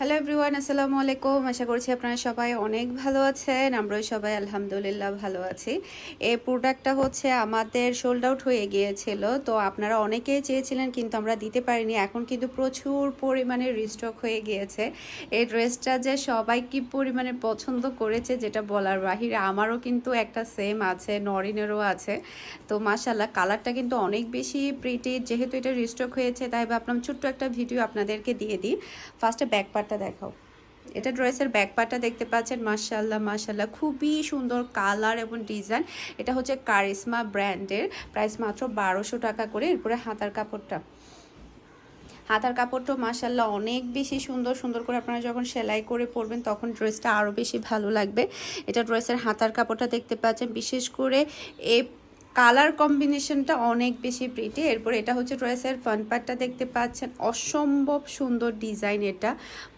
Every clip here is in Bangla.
হ্যালো এভরিওয়ান আসসালামু আলাইকুম আশা করছি আপনারা সবাই অনেক ভালো আছেন। আমরাও সবাই আলহামদুলিল্লাহ ভালো আছি। এই প্রোডাক্টটা হচ্ছে আমাদের সোল্ড আউট হয়ে গিয়েছিল। তো আপনারা অনেকেই চেয়েছিলেন, কিন্তু আমরা দিতে পারিনি। এখন কিন্তু প্রচুর পরিমাণে রিস্টক হয়ে গিয়েছে। এই ড্রেসটা যে সবাই কি পরিমাণে পছন্দ করেছে, যেটা বলার বাহিরে আমারও কিন্তু একটা সেম আছে, নরিনেরও আছে। তো মাসাল্লাহ কালারটা কিন্তু অনেক বেশি প্রিটি যেহেতু এটা রিস্টক হয়েছে, তাই ভাবলাম ছোট্ট একটা ভিডিও আপনাদেরকে দিয়ে দিই। ফার্স্টে ব্যাক পার্টটা দেখাও। এটা ড্রেসের ব্যাক পার্টটা দেখতে পাচ্ছেন মাশাল্লাহ মাশাল্লাহ খুবই সুন্দর কালার এবং ডিজাইন। এটা হচ্ছে কারিশমা ব্র্যান্ডের, প্রাইস মাত্র বারোশো টাকা করে। এরপরে হাতার কাপড়টা। হাতার কাপড়টাও মাসাল্লাহ অনেক বেশি সুন্দর সুন্দর করে আপনারা যখন সেলাই করে পরবেন তখন ড্রেসটা আরও বেশি ভালো লাগবে। এটা ড্রেসের হাতার কাপড়টা দেখতে পাচ্ছেন। বিশেষ করে এই কালার কম্বিনেশনটা অনেক বেশি প্রিটি এরপর এটা হচ্ছে ড্রেসের ফ্রন্ট পার্টটা দেখতে পাচ্ছেন। অসম্ভব সুন্দর ডিজাইন এটা।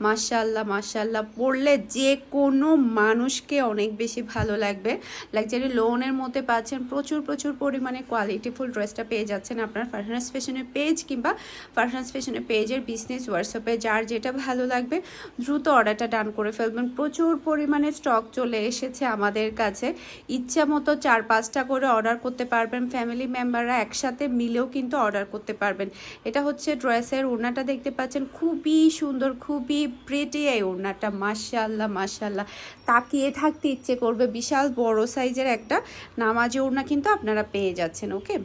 মাশাল্লাহ মাশাল্লাহ পরলে যে কোনো মানুষকে অনেক বেশি ভালো লাগবে। লাক্সারি লোনের মধ্যে পাচ্ছেন। প্রচুর প্রচুর পরিমাণে কোয়ালিটিফুল ড্রেসটা পেয়ে যাচ্ছেন আপনার ফারহানাস ফ্যাশনের পেজ কিংবা ফারহানাস ফ্যাশনের পেজের বিজনেস হোয়াটসঅ্যাপে যার যেটা ভালো লাগবে, দ্রুত অর্ডারটা ডান করে ফেলবেন। প্রচুর পরিমাণে স্টক চলে এসেছে আমাদের কাছে। ইচ্ছা মতো চার পাঁচটা করে অর্ডার করতে পারবেন। ফ্যামিলি মেম্বাররা একসাথে মিলেও কিন্তু অর্ডার করতে পারবেন। এটা হচ্ছে ড্রেসের ওড়নাটা দেখতে পাচ্ছেন। খুবই সুন্দর, খুবই প্রেটি এই ওড়নাটা। মাশাল্লাহ মাশাল্লাহ তাকিয়ে থাকতে ইচ্ছে করবে। বিশাল বড় সাইজের একটা নামাজি ওড়না কিন্তু আপনারা পেয়ে যাচ্ছেন ওকে